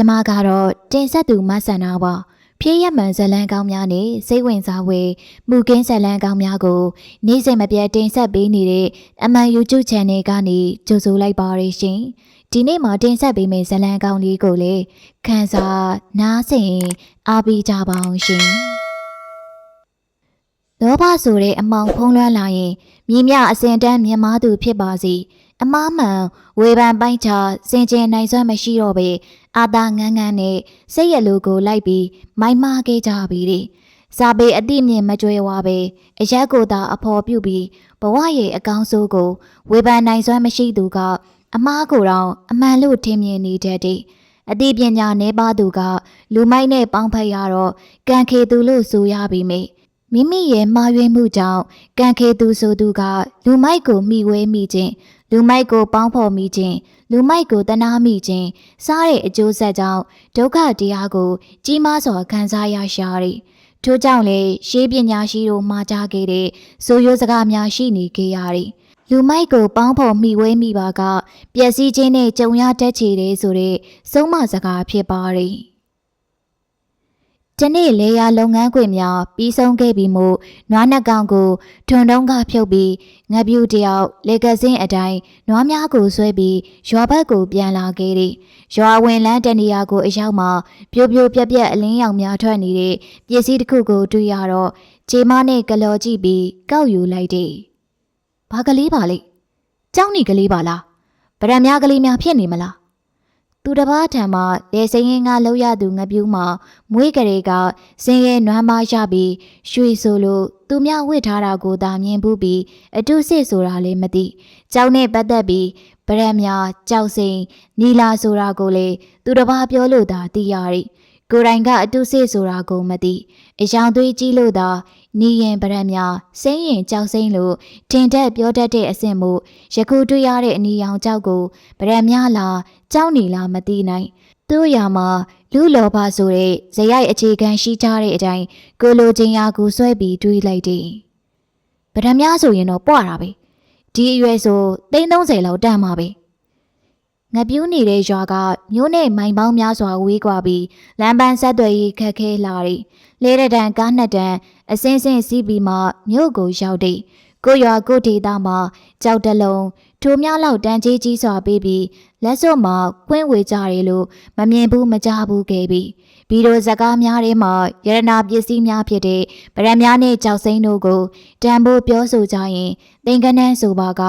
ကျမကတော့တင်ဆက်သူမဆန္ဒပါဖြည့်ရမှန်ဇလန်းကောင်းများနဲ့စိတ်ဝင်စားဝယ်မူကင်းဇလန်းကောင်းများကိုနေ့စဉ်မပြတ်တင်ဆက်ပေးနေတဲ့အမှန် YouTube Channel ကနေကြိုဆိုလိုက်ပါရရှင်ဒီနေ့မှာတင်ဆက်ပေးမယ့်ဇလန်းကောင်းလေးကိုလည်းခန်းစားနားဆင်အားပေးကြပါအောင်ရှင်လောဘဆိုတဲ့အမောင်ဖုံးလွှမ်းလာရင်မြည်မြအစင်တန်းမြင်မာသူဖြစ်ပါစီ အမားမှန်ဝေဖန်ပိုင်းချစင်ကြင်နိုင်စွမ်းမရှိတော့ပေအာသာငန်းငန်းနဲ့စိတ်ရလူကိုလိုက်ပြီးမိုင်းမာခဲ့ကြပြီတဲ့စာပေအတိမြင့်မကြွယ်ဝပဲအရက်ကိုသာအဖော်ပြုပြီးဘဝရဲ့အကောင်းဆုံးကိုဝေဖန်နိုင်စွမ်းမရှိသူကအမားကိုယ်တော့အမှန်လို့ထင်မြင်နေတတ်တဲ့အသိပညာနည်းပါးသူက လူမိုက်နဲ့ပေါင်းဖက်ရတော့ကံခေသူလို့ဆိုရပြီမေမိမိရဲ့မှားယွင်းမှုကြောင့်ကံခေသူဆိုသူက လူမိုက်ကိုမိဝဲမိခြင်း လူမိုက်ကိုပေါင်းဖော်မိခြင်းလူမိုက်ကိုတနာမိခြင်းစားတဲ့အကျိုးဆက်ကြောင့်ဒုက္ခတရားကို ကြီးမားစွာခံစားရရှာတယ်။ထို့ကြောင့်လေရှေးပညာရှိတို့မှာကြားခဲ့တဲ့ဆိုရိုးစကားများရှိနေကြရတယ်။လူမိုက်ကိုပေါင်းဖော်မိဝဲမိပါကပျက်စီးခြင်းနဲ့ကြုံရတတ်ချေတယ်ဆိုတဲ့ဆုံးမစကားဖြစ်ပါတယ်။ ဒီနေ့လေယာလုပ်ငန်းခွင်များပြီးဆုံးခဲ့ပြီးမှနွားနှကောင်ကိုထွန်တုံးကဖြုတ်ပြီးငပြူတယောက်လေကစင်းအတိုင်းနွားများကိုဆွဲပြီးရွာဘက်ကိုပြန်လာခဲ့သည်ရွာဝင်လန်းတနေရာကိုအရောက်မှာပြိုပြိုပြက်ပြက်အလင်းရောင်များထွက်နေတဲ့ပစ္စည်းတစ်ခုကိုတွေ့ရတော့ခြေမနဲ့ကလော်ကြည့်ပြီးကောက်ယူလိုက်သည်ဘာကလေးပါလိကျောင်းနေကလေးပါလားဗရံများကလေးများဖြစ်နေမလား သူတစ်ပါးထံမှလေစိန်ရင်ကလောက်ရသူငပြူးမှာမွေးကလေးကစင်ရဲနွမ်းမရပြီးရွှေဆိုလို့သူမြဝစ်ထားတာကိုသာမြင်ဘူးပြီးအတုစစ်ဆိုတာလည်းမသိကြောက်နဲ့ပတ်သက်ပြီးဗရက်များကြောက်စိန်နီလာဆိုတာကိုလေသူတစ်ပါးပြောလို့သာသိရတယ်ကိုယ်တိုင်ကအတုစစ်ဆိုတာကိုမသိအယောင်သွေးကြီးလို့သာ နီရင်ဗရက်များစိမ့်ရင်ကြောက်စိမ့်လို့ထင်တတ်ပြောတတ်တဲ့အဆင့်မှုယခုတွေ့ရတဲ့အနီရောင်ကြောက်ကိုဗရက်များလားကြောက်နေလားမသိနိုင်သူ့ရာမှာလူလောဘဆိုတဲ့ဇယိုက်အခြေခံရှိကြတဲ့အတိုင်းကိုလိုချင်ရာကိုဆွဲပြီးတွေးလိုက်တယ်ဗရက်များဆိုရင်တော့ပွားတာပဲဒီအရွယ်ဆို330လောက်တန်မှာပဲငပြူးနေတဲ့ရွာကမြို့နဲ့မိုင်ပေါင်းများစွာဝေးကွာပြီးလမ်းပန်းဆက်သွယ်ရေးခက်ခဲလာတယ်။လဲတဲ့တန်ကားနှစ်တန် အစင်းစင်းစီးပြီးမှမြို့ကိုရောက်တဲ့ကိုရွာကိုဒေတာမှာကြောက်တလုံးထိုများလောက်တန်းကြီးကြီးစွာပေးပြီးလက်စွပ်မှာကွင်းဝေကြတယ်လို့မမြင်ဘူးမကြားဘူးခဲ့ပြီးဗီဒီယိုဇာကားများထဲမှာရတနာပစ္စည်းများဖြစ်တဲ့ဗရံများနဲ့ကြောက်စိမ့်တို့ကိုတန်ဖိုးပြောဆိုကြရင်သင်္ကန်းဆိုပါက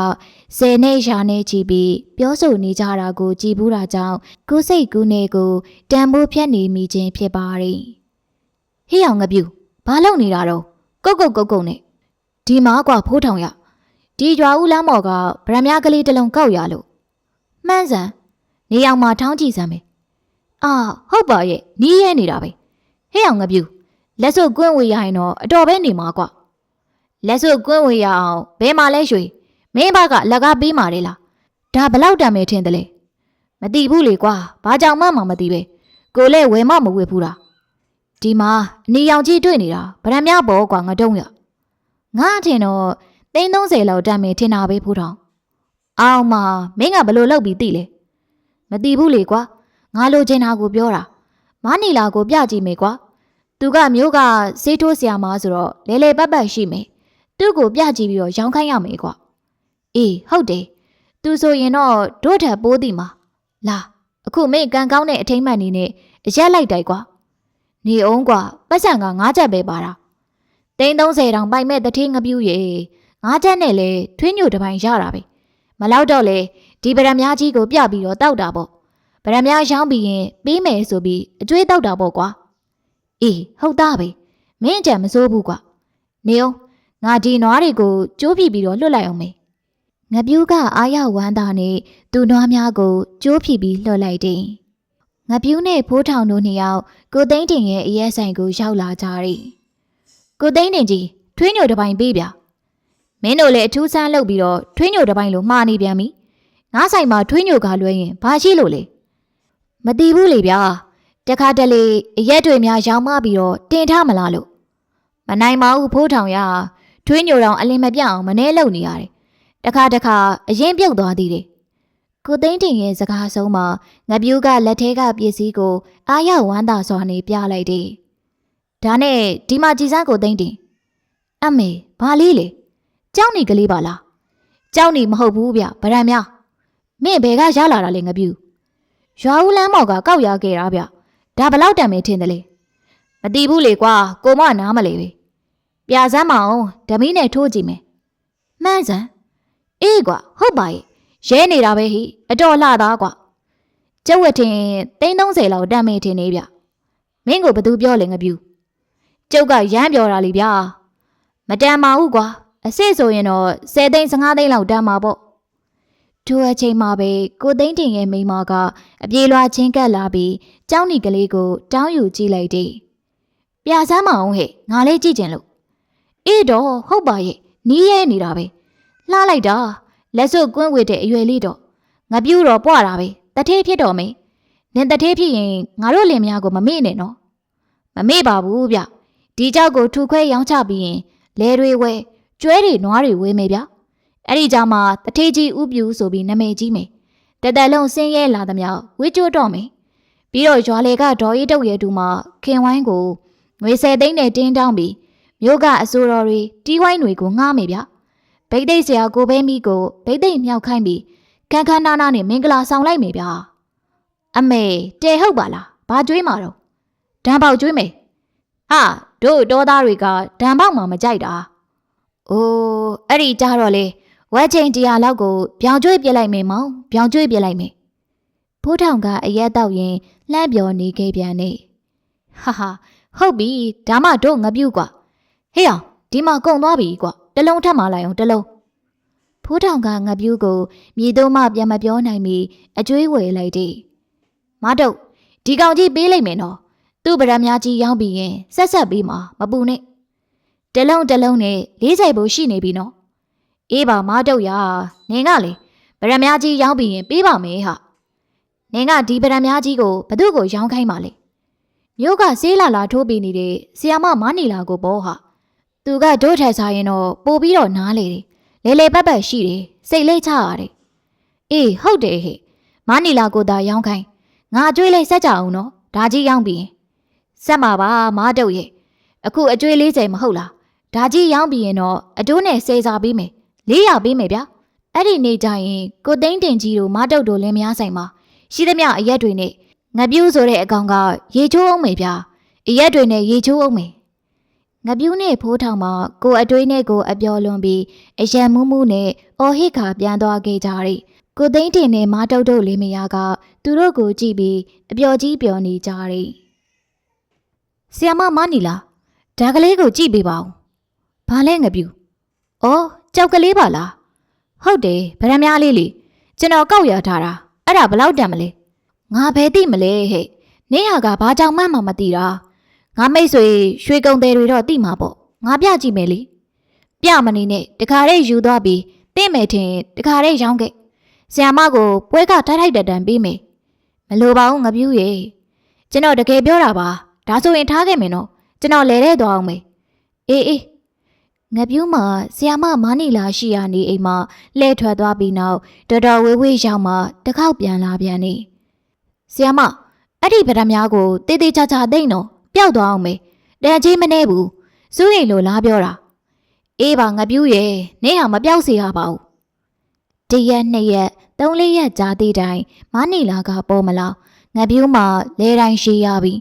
ဆယ်နဲ့ရာနဲ့ချီပြီးပြောဆိုနေကြတာကိုကြည်ဘူးတာကြောင့်ကုစိတ်ကူးနေကိုတန်ဖိုးဖြတ်နေမိခြင်းဖြစ်ပါတယ်ဟေးအောင်ငပြူ ဘာလုပ်နေတာတော့ကုတ်ကုတ်ကုတ်ကုတ်နဲ့ဒီမှာကွာဖိုးထောင်ရဒီရွာဦးလမ်းမော်ကဗရမ ्या ကလေးတစ်လုံးကောက်ရလို့မှန်းစံနေအောင်မှာထောင်းကြည့်စမ်းပဲအာဟုတ်ပါရဲ့နီးရဲနေတာပဲဟဲ့အောင်ငပြူလက်စွပ်ကွင်းဝေရရင်တော့အတော်ပဲနေမှာကွာလက်စွပ်ကွင်းဝေရအောင်ဘယ်မှာလဲရွှေမင်းဘကလက်ကားပေးมาလေလားဒါဘလောက်တန်မဲထင်တယ်လေမသိဘူးလေကွာဘာကြောင့်မှမမသိပဲကိုလည်းဝယ်မမဝယ်ဘူးလား ဒီမှာအနီရောင်ကြီးတွေ့နေတာဗရံများပေါ်ကွာငတုံးရငါအထင်တော့သိန်း30လောက်တတ်မယ်ထင်တာပဲဖိုးထောင်အောင်မမင်းကဘလို့လောက်ပြီးသိလဲမသိဘူးလေကွာငါလိုချင်တာကိုပြောတာမနီလာကိုပြကြည့်မယ်ကွာသူကမျိုးကစေးထိုးဆရာမဆိုတော့လဲလဲပတ်ပတ်ရှိမယ်သူ့ကိုပြကြည့်ပြီးတော့ရောင်းခိုင်းရမယ်ကွာအေးဟုတ်တယ်သူဆိုရင်တော့တို့ထပ်ပိုးသည်မှာလာအခုမင်းကန်ကောင်းတဲ့အထိမ့်မှန်နေနဲ့အရက်လိုက်တိုက်ကွာ နေအောင်ကွာပတ်စံကငါးချက်ပဲပါတာသိန်း30တောင်ပိုက်မဲ့တထင်းငပြူးရေငါးချက်နဲ့လေထွင်းညိုတစ်ပိုင်းရတာပဲမလောက်တော့လေဒီဗရမ ्या ကြီးကိုပြပြီးတော့တောက်တာပေါ့ဗရမ ्या ရောင်းပြီးရင်ပေးမယ်ဆိုပြီးအကျွေးတောက်တာပေါ့ကွာအေးဟုတ်သားပဲမင်းအကြံမစိုးဘူးကွာနေအောင်ငါဒီနွားတွေကိုကျိုးပြပြီးတော့လွတ်လိုက်အောင်မေငပြူးကအာရဝမ်းသာနဲ့သူ့နွားများကိုကျိုးဖြီပြီးလွှတ်လိုက်တယ် ငပြူးနဲ့ဖိုးထောင်တို့နှစ်ယောက်ကိုသိန်းတင်ရဲ့အရက်ဆိုင်ကိုရောက်လာကြတယ်ကိုသိန်းတင်ကြီးထွေးညိုတစ်ပိုင်းပေးဗျာမင်းတို့လည်းအထူးဆန်းလုပ်ပြီးတော့ထွေးညိုတစ်ပိုင်းလိုမှားနေပြန်ပြီငါးဆိုင်မှာထွေးညိုကလွဲရင်ဘာရှိလို့လဲမတီးဘူးလေဗျာတခါတလေအရက်တွေများရောင်းမပြီးတော့တင်ထားမလားလို့မနိုင်ပါဘူးဖိုးထောင်ရထွေးညိုတောင်အလင်းမပြအောင်မနှဲလုံနေရတယ်တခါတခါအရင်ပြုတ်သွားသေးတယ် ကိုသိန်းတင်ရဲ့စကားဆုံးမှာငပြူးကလက်ထဲကပစ္စည်းကိုအားရဝမ်းသာစွာနဲ့ပြလိုက်တယ်။ဒါနဲ့ဒီမှာကြည်စမ်းကိုသိန်းတင်အမေဘာလေးလေကြောက်နေကလေးပါလားကြောက်နေမဟုတ်ဘူးဗျဗရံများမင်းဘယ်ကရလာတာလဲငပြူးရွာဦးလမ်းမော်ကကောက်ရခဲ့တာဗျဒါဘလောက်တန်မင်းထင်တယ်လေမတီးဘူးလေကွာကိုမနားမလေပဲပြစမ်းမအောင်ဓမီနဲ့ထိုးကြည့်မယ်မှန်းစမ်းအေးကွာဟုတ်ပါရဲ့ ရဲနေတာပဲဟိအတော်လှသားကွာကျုပ်ဝက်ထင်330လောက်တန်မေးထင်နေဗျမင်းကိုဘသူပြောလဲငပြူကျုပ်ကရမ်းပြောတာလေဗျာမတန်ပါဘူးကွာအစ်စ်ဆိုရင်တော့10သိန်း15သိန်းလောက်တန်မှာပေါ့ထိုအချိန်မှာပဲကိုသိန်းတင်ရဲ့မိန်းမကအပြေလွှာချင်းကပ်လာပြီးကြောင်းနီကလေးကို တောင်းယူကြည့်လိုက်တယ်ပြစမ်းမအောင်ဟဲ့ငါလေးကြည့်ကျင်လို့အေးတော့ဟုတ်ပါရဲ့နီးရဲနေတာပဲလှလိုက်တာ လက်စွပ်ကွင်းဝေတဲ့အရွယ်လေးတော့ငပြူတော့ပွားတာပဲတထေးဖြစ်တော်မေနင်တထေးဖြစ်ရင်ငါတို့လင်မယားကိုမမေ့နဲ့နော်မမေ့ပါဘူးဗျဒီကြောက်ကိုထူခွဲရောင်းချပြီးရင်လဲတွေဝဲကျွဲတွေနွားတွေဝေးမေဗျအဲ့ဒီကြောင့်မှတထေးကြီးဥပြူဆိုပြီးနာမည်ကြီးမေတသက်လုံးဆင်းရဲလာသမျှဝေးကျွတ်တော့မေပြီးတော့ရွာလေကဒေါ်ရီတုတ်ရဲတူမှာခင်ဝိုင်းကိုငွေဆယ်သိန်းနဲ့တင်းတောင်းပြီးမြို့ကအစိုးရတွေတီးဝိုင်းတွေကိုငှားမေဗျ ဗိတ်သိက်ဆရာကိုပဲမိကိုဗိတ်သိက်မြောက်ခိုင်းပြီးခန်းခန်းနာနာနဲ့မင်္ဂလာဆောင်လိုက်မေဗျအမေတဲဟုတ်ပါလားဘာကြွေးမှာတော့ဓာန်ပေါက်ကြွေးမေဟာတို့တောသားတွေကဓာန်ပေါက်မှမကြိုက်တာအိုးအဲ့ဒီကြတော့လေဝက်ချိန်တရားလောက်ကိုပြောင်ကျွေးပြစ်လိုက်မေမောင်ပြောင်ကျွေးပြစ်လိုက်မေဖိုးထောင်ကအရက်တော့ရင်လှမ်းပြောနေခဲ့ပြန်နေဟာဟာဟုတ်ပြီဒါမှတို့ငပြူကွာဟေးအောင်ဒီမှာကုံသွားပြီကွာ တလုံးထပ်မလိုက်အောင်တလုံးဖိုးထောင်ကငပြူကိုမြေသုံးမပြန်မပြောနိုင်မီအကျွေးဝယ်လိုက်တယ်မတော့ဒီကောင်ကြီးပေးလိုက်မယ်နော်သူ့ဗရမများကြီးရောင်းပြီးရင်ဆက်ဆက်ပေးမှာမပူနဲ့တလုံးတလုံးနဲ့လေးဆိုင်ဖို့ရှိနေပြီနော်အေးပါမတော့ရနင်ကလေဗရမများကြီးရောင်းပြီးရင်ပေးပါမယ်ဟာနင်ကဒီဗရမများကြီးကိုဘသူ့ကိုရောင်းခိုင်းပါလေမြို့ကဆေးလာလာထိုးပြီးနေတဲ့ဆီယာမမနီလာကိုပေါ့ဟာ သူကဒို့ထက်စားရင်တော့ပို့ပြီးတော့နားလေတယ်လေလေပတ်ပတ်ရှိတယ်စိတ်လေးချရတယ်အေးဟုတ်တယ်ဟဲ့မနီလာကိုသာရောင်းခိုင်းငါအကျွေးလေးဆက်ကြအောင်နော်ဒါကြီးရောင်းပြီးရင်ဆက်မှာပါမတုတ်ရဲ့အခုအကျွေး40မဟုတ်လားဒါကြီးရောင်းပြီးရင်တော့အတိုးနဲ့စေစာပေးမယ်400ပေးမယ်ဗျအဲ့ဒီနေ့ကျရင်ကိုသိန်းတင်ကြီးတို့မတုတ်တို့လင်းမယားဆိုင်မှာရှိသမျှအရက်တွေနဲ့ငပြူးဆိုတဲ့အကောင်ကရေချိုးအောင်မယ်ဗျအရက်တွေနဲ့ရေချိုးအောင်မယ် ငပြူးနဲ့ဖိုးထောင်မှာကိုအတွေးနဲ့ကိုအပြော်လွန်ပြီးအယံမူးမူးနဲ့အော်ဟစ်ခါပြန်သွားခဲ့ကြတယ်ကိုသိန်းတင်နဲ့မတုတ်တို့လင်းမယားကသူတို့ကိုကြည့်ပြီးအပျော်ကြီးပျော်နေကြတယ်ဆီယမမနီလာဒါကလေးကိုကြည့်ပေးပါဦးဘာလဲငပြူ။အော်ကြောက်ကလေးပါလား။ဟုတ်တယ်ဗရမ ्या လေးလေကျွန်တော်ကောက်ရထားတာအဲ့ဒါဘလောက်တန်မလဲ။ငါဘယ်သိမလဲဟဲ့။နေဟာကဘာကြောင့်မှမမသိတာ။ ငါမိတ်ဆွေရွှေကုံသေးတွေတော့သိမှာပေါ့။ငါပြကြည့်မယ်လေ။ပြမနေနဲ့တခါတည်းယူသွားပြီးတင့်မယ်ထင်တခါတည်းရောင်းခဲ့။ဆီယမကိုပွဲကထိုက်ထိုက်တန်တန်ပေးမယ်။မလိုပါဘူးငပြူးရေ။ကျွန်တော်တကယ်ပြောတာပါ။ဒါဆိုရင်ထားခဲ့မယ်နော်။ကျွန်တော်လဲတဲ့သွားအောင်မယ်။အေးအေးငပြူးမှာဆီယာမမာနီလာရှိရနေအိမ်မှာလှဲထွက်သွားပြီးနောက်တော်တော်ဝေးဝေးရောက်မှတစ်ခေါက်ပြန်လာပြန်နေဆီယာမအဲ့ဒီဗရမ ्या ကိုတေးသေးချာချာသိမ့်တော့ ပျောက်သွားအောင်မေတန်ကြီးမနေဘူးစူးရိမ်လို့လားပြောတာအေးပါငပြူးရဲ့နေဟာမပျောက်စေရပါဘူးတရက်နှစ်ရက်သုံးလေးရက်ကြာသေးတိုင်းမာနီလာကပေါ်မလောက်ငပြူးမှာလဲတိုင်းရှိရပြီ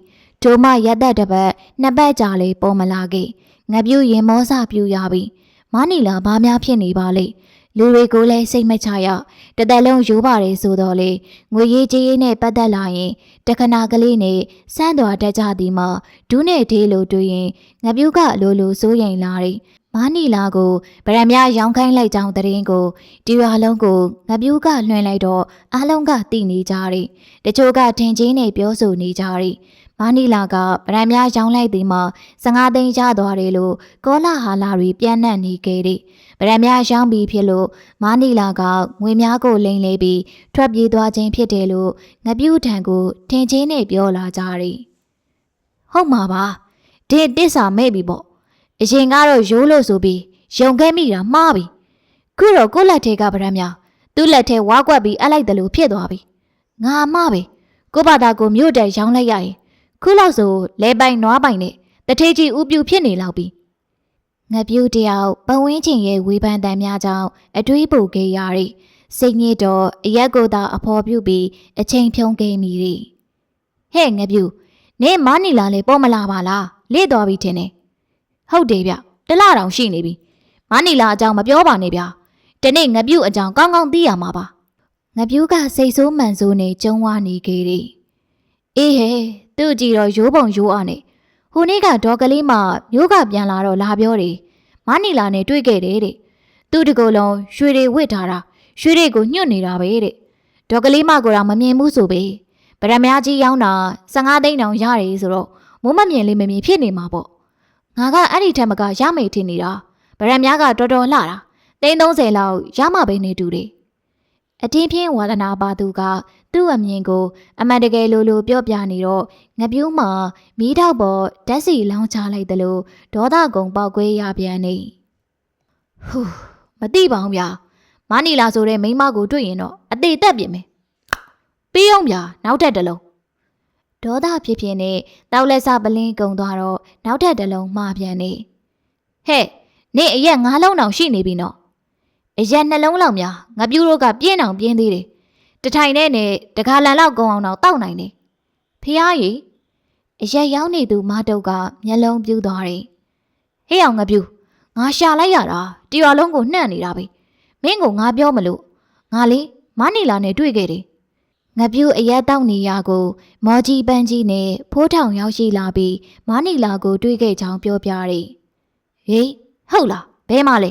ဒိုမရက်သက်တစ်ပတ်နှစ်ပတ်ကြာလေးပေါ်မလာခဲ့ငပြူရင်မောစပြူရပြီမနီလာဘာများဖြစ်နေပါလိမ့် လူတွေကိုလည်းစိတ်မချရတသက်လုံးရိုးပါတယ်ဆိုတော့လေငွေရေးကြေးရေးနဲ့ပတ်သက်လာရင်တခဏကလေးနဲ့စမ်းတော်တက်ကြသည်မှာဒူးနဲ့ဒေးလိုတွေ့ရင်ငပြူကအလိုလိုစိုးရိမ်လာတယ်မနီလာကိုဗရမ ्या ရောင်းခိုင်းလိုက်ကြောင်းတရင်ကိုဒီရွာလုံးကိုငပြူးကလွှင့်လိုက်တော့အားလုံးကသိနေကြတယ်တချို့ကထင်ချင်းနဲ့ပြောဆိုနေကြတယ်မာနီလာကဗရန်များရောင်းလိုက်သည်မှာ15သိန်းရသွားတယ်လို့ကောလာဟာလာတွေပြန့်နှံ့နေခဲ့တယ်။ ဗရန်များရောင်းပြီးဖြစ်လို့မာနီလာကငွေများကိုလိမ်လေးပြီးထွက်ပြေးသွားခြင်းဖြစ်တယ်လို့ငပြူထံကိုထင်ချင်းနဲ့ပြောလာကြတယ်။ဟုတ်မှာပါ။ဒီတစ္ဆာမဲ့ပြီပေါ့။အရင်ကတော့ရိုးလို့ဆိုပြီးယုံခဲ့မိတာမှားပြီ။ခုတော့ကိုယ့်လက်ထဲကဗရန်များတသူ့လက်ထဲဝါကွက်ပြီးအပ်လိုက်တယ်လို့ဖြစ်သွားပြီငါအမပဲကို့ဘာသာကိုမြို့တက်ရောင်းလိုက်ရရင်ခုလောက်ဆိုလဲပိုင်နွားပိုင်နဲ့တထေးကြီးဥပြူဖြစ်နေလောက်ပြီ ငပြူတယောက်ပဝင်းချင်းရဲ့ဝေဖန်တန်များကြောင့်အတွေးပူခဲ့ရသည်စိတ်ညစ်တော့အရက်ကိုသာအဖော်ပြုပြီးအချိန်ဖြုံးခဲ့မိသည်ဟဲ့ငပြူနေမနီလာလေပေါ်မလာပါလားလေ့သွားပြီထင်တယ်ဟုတ်တယ်ဗျတလတောင်ရှိနေပြီမနီလာအကြောင်းမပြောပါနဲ့ဗျဒီနေ့ငပြူအကြောင်းကောင်းကောင်းသိရမှာပါငပြူကစိတ်ဆိုးမှန်ဆိုးနဲ့ကျုံဝါနေခဲ့သည်အေးဟဲ့သူ့ကြည့်တော့ရိုးပုံရိုးအားနဲ့ ဟိုနေ့ကဒေါ်ကလေးမမျိုးကပြန်လာတော့လာပြောတယ်မနီလာနဲ့တွေ့ခဲ့တယ်တဲ့သူ့တကူလုံးရွှေတွေဝစ်ထားတာရွှေတွေကိုညှွတ်နေတာပဲတဲ့ဒေါ်ကလေးမကတော့မမြင်ဘူးဆိုပဲဗရမ ्या ကြီးရောင်းတာ15သိန်းတောင်ရတယ်ဆိုတော့မိုးမမြင်လေးမမြင်ဖြစ်နေမှာပေါ့ငါကအဲ့ဒီထက်မကရမေထင်နေတာဗရမ ्या ကတော်တော်လှတာသိန်း30လောက်ရမှပဲနေတူတယ်အတင်းဖြင်းဝါဒနာပါသူက သူ့အမြင်ကို အမှန်တကယ်လိုလိုပြောပြနေတော့ငပြူးမှာမီးတောက်ပေါ်ဓာတ်စီလောင်းချလိုက်တယ်လို့ဒေါသကုံပေါက်ကွဲရပြန်နေဟူးမသိပါဘူးဗျာမနီလာဆိုတဲ့မိန်းမကိုတွေ့ရင်တော့အသေးသက်ပြင်မယ်ပြီးအောင်ဗျာနောက်ထပ်တစ်လုံးဒေါသဖြစ်ဖြစ်နဲ့တောက်လက်စပလင်းကုံသွားတော့နောက်ထပ်တစ်လုံးမှားပြန်နေဟဲ့နေအရက်ငါးလုံးတောင်ရှိနေပြီနော်အရက်နှလုံးလောက်များငပြူးတို့ကပြင်းအောင်ပြင်းသေးတယ် တထိုင်နဲ့နဲ့တခါလန်လောက်ကုံအောင်တော့တောက်နိုင်တယ်ဖះကြီးအရက်ရောက်နေသူမတုတ်ကမျက်လုံးပြူးသွားတယ်ဟေးအောင်ငပြူးငါရှာလိုက်ရတာတရွာလုံးကိုနှံ့နေတာပဲမင်းကိုငါပြောမလို့ငါလေမနီလာနဲ့တွေ့ခဲ့တယ်ငပြူးအရက်တောက်နေရကို မော်ကြီးပန်းကြီးနဲ့ဖိုးထောင်ရောက်ရှိလာပြီးမနီလာကိုတွေ့ခဲ့ကြောင်းပြောပြတယ်ဟေးဟုတ်လားဘဲမလဲ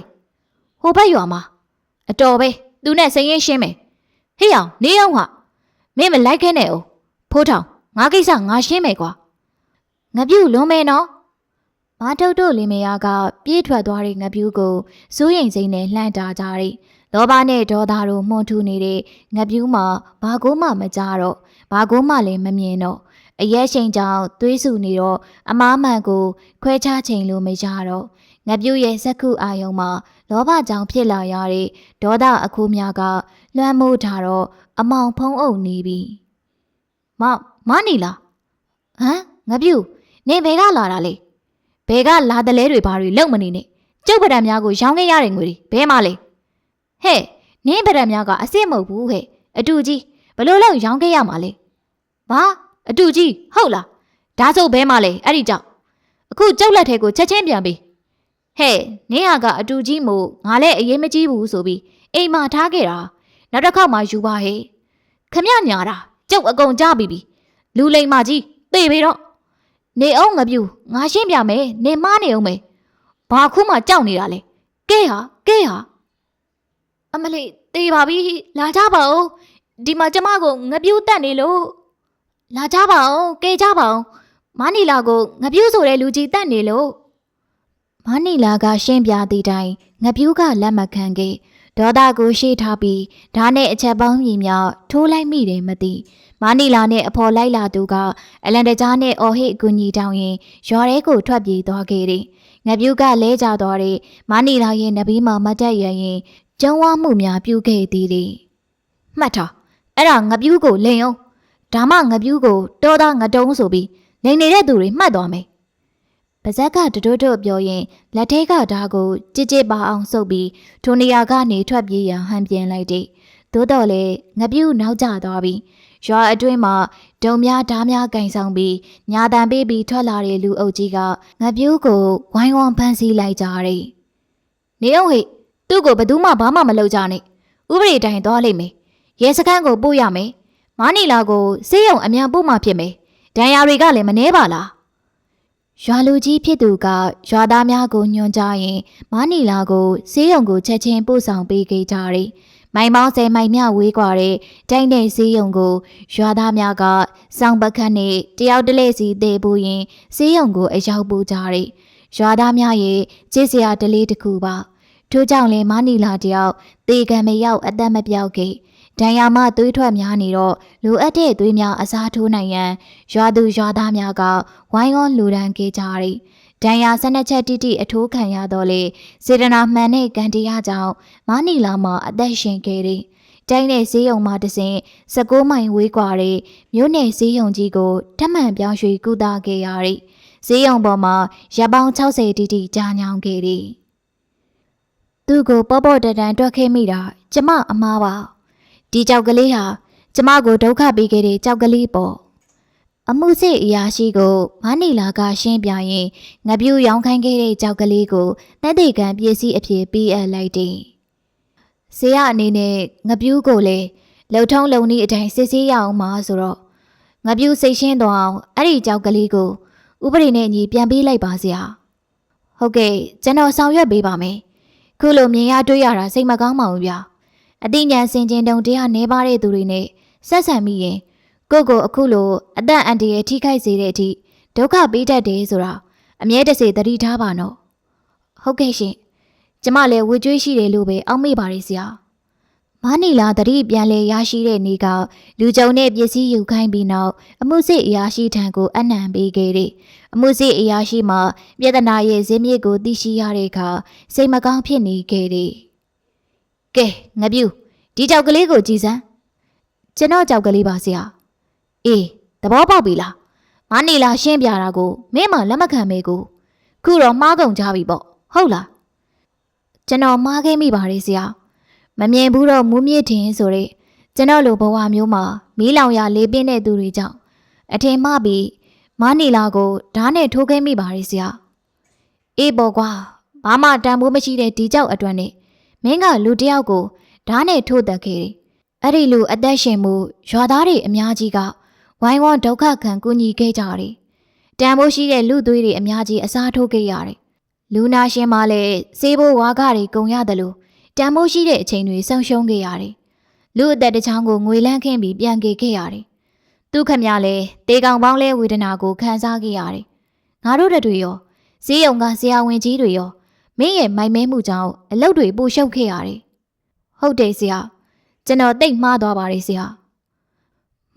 ဟိုဘက်ရွာမှာအတော်ပဲသူနဲ့စိန်ရင်ရှင်းမယ် ဟေးအောင်နေအောင်ဟာမင်းမလိုက်ခဲနဲ့အောင်ဖိုးထောင်ငါကိစ္စငါရှင်းမယ်ကွာငပြူလွန်မယ်နော်မတုတ်တို့လင်မယားကပြေးထွက်သွားတဲ့ငပြူကိုစိုးရိမ်စိတ်နဲ့လှမ်းတာကြတယ်လောဘနဲ့ဒေါသတို့မှုန်ထူနေတဲ့ငပြူးမှာဘာကိုမှမကြတော့ဘာကိုမှလည်းမမြင်တော့အရက်ရှိန်ကြောင့်သွေးဆူနေတော့အမားမှန်ကိုခွဲခြားချိန်လို့မရတော့ ငပြူးရဲ့စက္ခုအာယုံမှာလောဘကြောင့်ဖြစ်လာရတဲ့ဒေါသအခိုးများကလွှမ်းမိုးထားတော့အမောင်ဖုံးအုပ်နေပြီမမနီလားဟမ်ငပြူးနေဘယ်ကလာတာလဲဘယ်ကလာတလဲတွေဘာတွေလုံမနေနဲ့ကျုပ်ဗဒံများကိုရောင်းခဲ့ရတဲ့ငွေတွေဘဲမလဲဟဲ့နင်းဗဒံများကအစ်စ်မဟုတ်ဘူးဟဲ့အတူကြီးဘလို့လောက်ရောင်းခဲ့ရမှာလဲဘာအတူကြီးဟုတ်လားဒါဆိုဘဲမလဲအဲ့ဒီကြောင့်အခုကျုပ်လက်ထဲကိုချက်ချင်းပြန်ပြီ ဟဲ့နင်းဟာကအတူကြီးမို့ငါလည်းအရေးမကြီးဘူးဆိုပြီးအိမ်မှာထားခဲ့တာနောက်တစ်ခေါက်မှယူပါဟဲ့ခမညာတာကျုပ်အကုန်ကြပြီပြီလူလိမ်မကြီးသေပြီတော့နေအောင်ငပြူငါရှင်းပြမယ်နေမားနေအောင်မယ်ဘာခုမှကြောက်နေတာလဲကဲဟာကဲဟာအမလေးတေးပါပြီလာကြပါဦးဒီမှာကျမကိုငပြူးတက်နေလို့လာကြပါဦးကဲကြပါဦးမနီလာကိုငပြူးဆိုတဲ့လူကြီးတက်နေလို့ မနီလာကရှင်းပြသည့်တိုင်ငပြူးကလက်မခံခဲ့ဒေါသကိုရှေ့ထားပြီးဓာတ်နဲ့အချက်ပေါင်းမြင်မြောက်ထိုးလိုက်မိတယ်မသိမနီလာနဲ့အဖော်လိုက်လာသူကအလန်တကြားနဲ့အော်ဟစ်အကူညီတောင်းရင်ရွာထဲကိုထွက်ပြေးသွားခဲ့တယ်ငပြူးကလဲကျသွားတဲ့မနီလာရဲ့နဘေးမှာမတက်ရရင်ကျုံဝမှုများပြုခဲ့သေးတယ်မှတ်ထားအဲ့ဒါငပြူးကိုလိန်အောင်ဒါမှငပြူးကိုတောသားငတုံးဆိုပြီးလိန်နေတဲ့သူတွေမှတ်သွားမယ် ပါဇက်ကတတိုးတိုးပြောရင်လက်ထဲကဓာတ်ကိုကြစ်ကြစ်ပါအောင်စုပ်ပြီးထိုနေရာကနေထွက်ပြေးရန်ဟန်ပြင်းလိုက်တယ်သို့တော်လည်းငပြူးနောက်ကျသွားပြီးရွာအတွင်းမှာဒုံများဓားများကင်ဆောင်ပြီးညာတန်ပေးပြီးထွက်လာတဲ့လူအုပ်ကြီးကငပြူးကိုဝိုင်းဝန်းဖမ်းဆီးလိုက်ကြတယ်နေအောင်ဟိသူ့ကိုဘယ်သူမှဘာမှမလုပ်ကြနဲ့ဥပဒေတိုင်းသွားလိမ့်မယ်ရဲစခန်းကိုပို့ရမယ်မနီလာကိုစေးရုံအမြန်ပို့မှဖြစ်မယ်ဒဏ်ရာတွေကလည်းမနှဲပါလား ရွာလူကြီးဖြစ်သူကရွာသားများကိုညွှန်ကြားရင်မနီလာကိုစေးရုံကိုချက်ချင်းပို့ဆောင်ပေးခဲ့ကြတယ်မိုင်မောင်းဆယ်မိုင်မြဝေးกว่าတဲ့တိုင်းတဲ့စေးရုံကိုရွာသားများကစောင်းပခတ်နဲ့တယောက်တလဲစီသေးပူရင်စေးရုံကိုအရောက်ပို့ကြတယ်ရွာသားများရဲ့ကြည်စရာတလေးတစ်ခုပါထို့ကြောင့်လဲမနီလာတယောက်တေကံမရောက်အသက်မပြောက်ခဲ့ ဒဏ်ရာမှသွေးထွက်များနေတော့လိုအပ်တဲ့သွေးများအစားထိုးနိုင်ရန်ရွာသူရွာသားများကဝိုင်းဝန်းလူဒန်းခဲ့ကြသည်ဒဏ်ရာ၁၂ချက်တိတိအထိုးခံရတော့လေစေတနာမှန်တဲ့ကံတရားကြောင့်မနီလာမှာအသက်ရှင်ခဲ့သည်တိုင်းတဲ့ဈေးရုံမှာတစဉ်16မိုင်ဝေးကွာတဲ့မြို့နယ်ဈေးရုံကြီးကိုထပ်မံပြောင်းရွှေ့ကူတာခဲ့ရတဲ့ဈေးရုံပေါ်မှာရပ်ပေါင်း60တိတိကြာညောင်းခဲ့တယ်သူ့ကိုပေါ့ပေါ့တတန်တွက်ခဲ့မိတာကျမအမားပါ ဒီကြောက်ကလေးဟာကျမကိုဒုက္ခပေးခဲ့တဲ့ကြောက်ကလေးပေါ့အမှုစစ်အရာရှိကိုမနီလာကရှင်းပြရင်ငပြူရောင်းခိုင်းခဲ့တဲ့ကြောက်ကလေးကိုတက်တဲ့ကံပစ္စည်းအဖြစ်ပေးအပ်လိုက်တယ်။ဇေယအနေနဲ့ငပြူကိုလည်းလှုပ်ထုံးလုံနည်းအတိုင်းစစ်ဆေးရအောင်ပါဆိုတော့ငပြူစိတ်ရှင်းသွားအောင်အဲ့ဒီကြောက်ကလေးကိုဥပဒေနဲ့အညီပြန်ပေးလိုက်ပါစရာ။ဟုတ်ကဲ့ကျွန်တော်ဆောင်ရွက်ပေးပါမယ်။ခုလိုမြင်ရတွေ့ရတာစိတ်မကောင်းပါဘူးဗျာ။ အသိဉာဏ်စင်ကြင်တုံတရားနေပါတဲ့သူတွေနဲ့ဆက်ဆံမိရင်ကိုကိုအခုလိုအသက်အန္တရာယ်ထိခိုက်စေတဲ့အထိဒုက္ခပေးတတ်တယ်ဆိုတာအမြဲတစေသတိထားပါနော်ဟုတ်ကဲ့ရှင်ကျမလည်းဝေကျွေးရှိတယ်လို့ပဲအောက်မေ့ပါရစေဆရာမနီလာသတိပြန်လဲရရှိတဲ့နေ့ကလူကြုံတဲ့ပစ္စည်းယူခိုင်းပြီးနောက်အမှုစစ်အရာရှိထံကိုအနံပေးခဲ့တယ်အမှုစစ်အရာရှိမှပြဿနာရဲ့ဇင်းမြစ်ကိုသိရှိရတဲ့အခါစိတ်မကောင်းဖြစ်နေခဲ့တယ် ကဲငပြူဒီကြောက်ကလေးကိုကြည်စမ်းကျွန်တော်ကြောက်ကလေးပါဆရာအေးသဘောပေါက်ပြီလားမနီလာရှင်းပြတာကိုမင်းမလက်မခံမေကိုခုတော့မှားကုန်ကြပြီပေါ့ဟုတ်လားကျွန်တော်မှားခဲ့မိပါတယ်ဆရာမမြင်ဘူးတော့မူးမြစ်ထင်ဆိုတဲ့ကျွန်တော်လိုဘဝမျိုးမှာမီးလောင်ရလေးပင်းတဲ့သူတွေကြောင့်အထင်မှားပြီးမနီလာကိုဓာတ်နဲ့ထိုးခဲ့မိပါတယ်ဆရာအေးပေါ့ကွာဘာမှတန်ဖိုးမရှိတဲ့ဒီကြောက်အတွက်နဲ့ မင်းကလူတစ်ယောက်ကိုဓာတ်နဲ့ထိုးတက်ခဲ့တယ်အဲ့ဒီလူအသက်ရှင်မှုရွာသားတွေအများကြီးကဝိုင်းဝန်းဒုက္ခခံကူညီခဲ့ကြတယ်။တန်ဖိုးရှိတဲ့လူသွေးတွေအများကြီးအစားထိုးခဲ့ရတယ်။လူနာရှင်မှလည်းစေးဘိုးဝါကတွေကုန်ရတယ်လို့တန်ဖိုးရှိတဲ့အချိန်တွေဆုံးရှုံးခဲ့ရတယ်။လူအသက်တစ်ချောင်းကိုငွေလန်းခင်းပြီးပြန်ခဲ့ခဲ့ရတယ်။သူခမလည်းတေကောင်ပေါင်းလဲဝေဒနာကိုခံစားခဲ့ရတယ်။ငါတို့တွေရောဈေးရုံကဆရာဝန်ကြီးတွေရော မင်းရဲ့မိုင်မဲမှုကြောင့်အလုပ်တွေပိုရှုပ်ခဲ့ရတယ်။ဟုတ်တယ်ဆရာ။ကျွန်တော်တိတ်မှားသွားပါတယ်ဆရာ။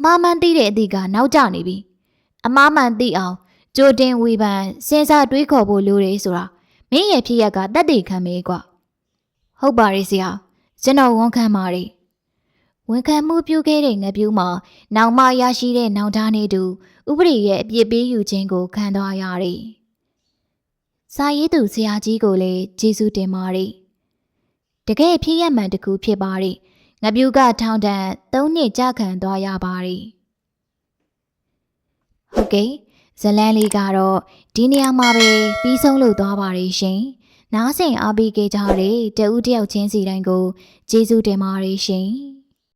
မာမန်သိတဲ့အသည့်ကနောက်ကျနေပြီအမားမှန်သိအောင်ကြိုတင်ဝေဖန်စဉ်းစားတွေးခေါ်ဖို့လိုတယ်ဆိုတာမင်းရဲ့ဖြစ်ရက်ကတတ်သိခံမေးကွာဟုတ်ပါရဲ့ဆရာကျွန်တော်ဝန်ခံပါတယ်ဝန်ခံမှုပြုခဲ့တဲ့ငပြူးမှာနောင်မရရှိတဲ့နောင်တနေတူဥပဒေရဲ့အပြစ်ပေးယူခြင်းကိုခံသွားရတယ် စာရေးသူဆရာကြီးကိုလည်းကျေးဇူးတင်ပါတယ်တကယ်ဖြစ်ရမှန်တစ်ခုဖြစ်ပါတယ်ငပြူကထောင်တန်၃နှစ်ကြာခံသွားရပါတယ်။ဟုတ်ကဲ့ဇလန်းလေးကတော့ဒီနေရာမှာပဲပြီးဆုံးလို့သွားပါရရှင်။နားဆင်အားပေးကြတဲ့တဦးတယောက်ချင်းစီတိုင်းကိုကျေးဇူးတင်ပါတယ်ရှင်။